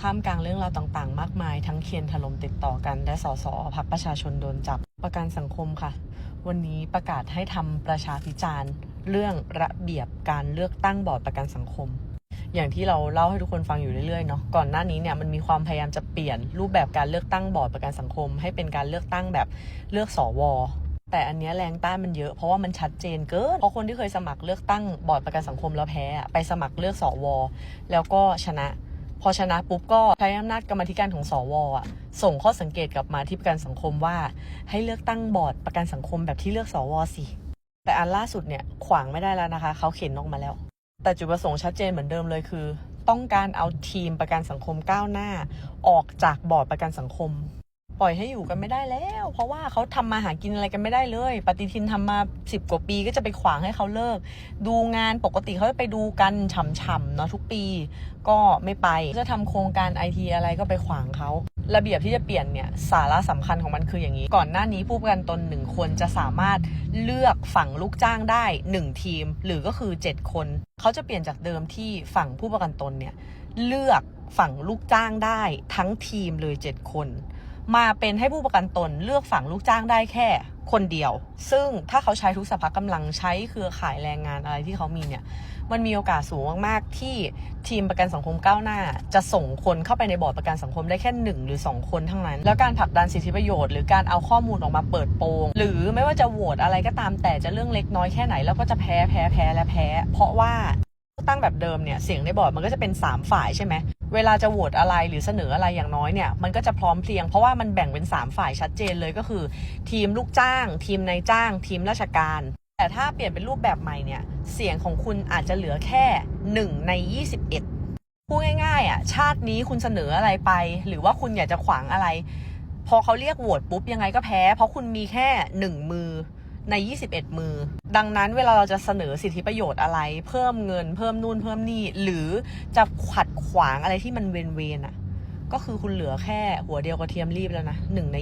ท่ามกลางเรื่องราวต่างๆ มากมาย ทั้งเคียนถล่มติดต่อกัน และสสพักประชาชนโดนจับประกันสังคมค่ะ วันนี้ประกาศให้ทำประชาพิจารณ์เรื่องระเบียบการเลือกตั้งบอร์ดประกันสังคม อย่างที่เราเล่าให้ทุกคนฟังอยู่เรื่อยๆเนาะก่อนหน้านี้เนี่ยมันมีความพยายามจะเปลี่ยนรูปแบบการเลือกตั้งบอร์ดประกันสังคม ให้เป็นการเลือกตั้งแบบเลือกสวแต่อันเนี้ยแรงต้านมันเยอะเพราะว่ามันชัดเจนเกินเพราะคนที่เคยสมัครเลือกตั้งบอร์ดประกันสังคมแล้วแพ้อะไปสมัครเลือกสวแล้วก็ชนะ พอชนะปุ๊บก็ใช้อำนาจกรรมธิการของสวอะส่งข้อสังเกตกลับมาที่ประกันสังคมว่า ให้เลือกตั้งบอร์ดประกันสังคมแบบที่เลือกสวสิ แต่อันล่าสุดเนี่ยขวางไม่ได้แล้วนะคะ เขาเข็นออกมาแล้ว แต่จุดประสงค์ชัดเจนเหมือนเดิมเลยคือ ต้องการเอาทีมประกันสังคมก้าวหน้า ออกจากบอร์ดประกันสังคม ปล่อยให้อยู่กันไม่ได้แล้ว เพราะว่าเขาทำมาหากินอะไรกันไม่ได้เลย ปฏิทินทำมาสิบกว่าปีก็จะไปขวางให้เขาเลิก ดูงานปกติเขาจะไปดูกันฉ่ำๆเนาะทุกปี ก็ไม่ไปจะทำโครงการไอทีอะไรก็ไปขวางเขาระเบียบที่จะเปลี่ยนเนี่ยสาระสำคัญของมันคืออย่างนี้ ก่อนหน้านี้ผู้ประกันตนหนึ่งคนจะสามารถเลือกฝั่งลูกจ้างได้ 1 ทีม หรือก็คือ 7 คน เขาจะเปลี่ยนจากเดิมที่ฝั่งผู้ประกันตนเนี่ยเลือกฝั่งลูกจ้างได้ทั้งทีมเลย 7 คน มาเป็นให้ผู้ประกันตนเลือกฝั่งลูกจ้างได้แค่คนเดียว ซึ่งถ้าเขาใช้ทุกสภากำลังใช้เครือข่ายแรงงานอะไรที่เขามีเนี่ย มันมีโอกาสสูงมากๆ ที่ทีมประกันสังคมก้าวหน้า จะส่งคนเข้าไปในบอร์ดประกันสังคมได้แค่หนึ่งหรือสองคนเทั้งนั้น แล้วการผลักดันสิทธิประโยชน์หรือการเอาข้อมูลออกมาเปิดโปง หรือไม่ว่าจะโหวตอะไรก็ตามแต่จะเรื่องเล็กน้อยแค่ไหนแล้วก็จะแพ้แพ้แพ้และแพ้ เพราะว่าตั้งแบบเดิมเนี่ยเสียงในบอร์ดมันก็จะเป็น 3 ฝ่ายใช่ไหม เวลาจะโหวตอะไรหรือเสนออะไรอย่างน้อยเนี่ย มันก็จะพร้อมเพรียงเพราะว่ามันแบ่งเป็น 3 ฝ่ายชัดเจนเลยก็คือ ทีมลูกจ้าง ทีมนายจ้าง ทีมราชการ แต่ถ้าเปลี่ยนเป็นรูปแบบใหม่เนี่ย เสียงของคุณอาจจะเหลือแค่ 1 ใน 21พูดง่ายๆอะชาตินี้คุณเสนออะไรไป หรือว่าคุณอยากจะขวางอะไร พอเขาเรียกโหวตปุ๊บยังไงก็แพ้ เพราะคุณมีแค่ 1 มือ ใน 21 มือ ดังนั้นเวลาเราจะเสนอสิทธิประโยชน์อะไร เพิ่มเงิน เพิ่มนู่นเพิ่มนี่ หรือจะขัดขวางอะไรที่มันเวนเวนอะก็คือคุณเหลือแค่หัวเดียวกระเทียมรีบแล้วนะ1ใน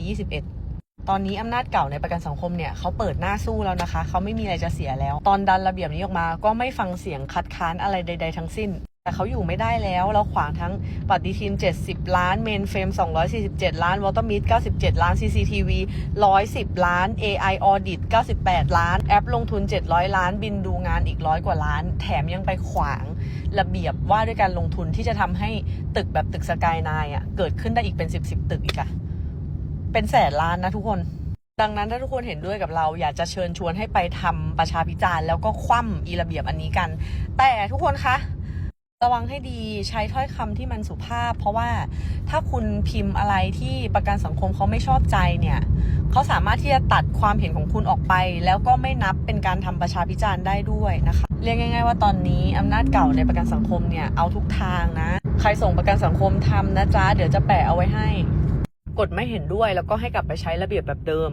21ตอนนี้อำนาจเก่าในประกันสังคมเนี่ยเขาเปิดหน้าสู้แล้วนะคะ เขาไม่มีอะไรจะเสียแล้ว ตอนดันระเบียบนี้ออกมา ก็ไม่ฟังเสียงคัดค้านอะไรใด ๆ ทั้งสิ้น แต่เขาอยู่ไม่ได้แล้วแล้วขวางทั้งปฏิทิน 70 ล้านเมนเฟรม247 ล้านวอเตอร์มิด97 ล้าน CCTV 110 ล้าน AI Audit 98 ล้าน แอปลงทุน 700 ล้าน บินดูงานอีกร้อยกว่าล้าน แถมยังไปขวางระเบียบว่าด้วยการลงทุนที่จะทำให้ตึกแบบตึกสกายนายอะ เกิดขึ้นได้อีกเป็น 10 10ตึกอีกอะเป็นแสนล้านนะทุกคนดังนั้นถ้าทุกคนเห็นด้วยกับเราอยากจะเชิญชวนให้ไปทำประชาพิจารณ์แล้วก็คว่ำอีระเบียบอันนี้กัน แต่ทุกคนคะ ระวังให้ดีใช้ถ้อยคำที่มันสุภาพ เพราะว่าถ้าคุณพิมพ์อะไรที่ประกันสังคมเขาไม่ชอบใจเนี่ยเขาสามารถที่จะตัดความเห็นของคุณออกไป แล้วก็ไม่นับเป็นการทำประชาพิจารณ์ได้ด้วยนะคะ เรียกง่าย ๆ ว่าตอนนี้อำนาจเก่าในประกันสังคมเนี่ยเอาทุกทางนะ ใครส่งประกันสังคมทำนะจ๊ะเดี๋ยวจะแปะเอาไว้ให้ กดไม่เห็นด้วยแล้วก็ให้กลับไปใช้ระเบียบแบบเดิม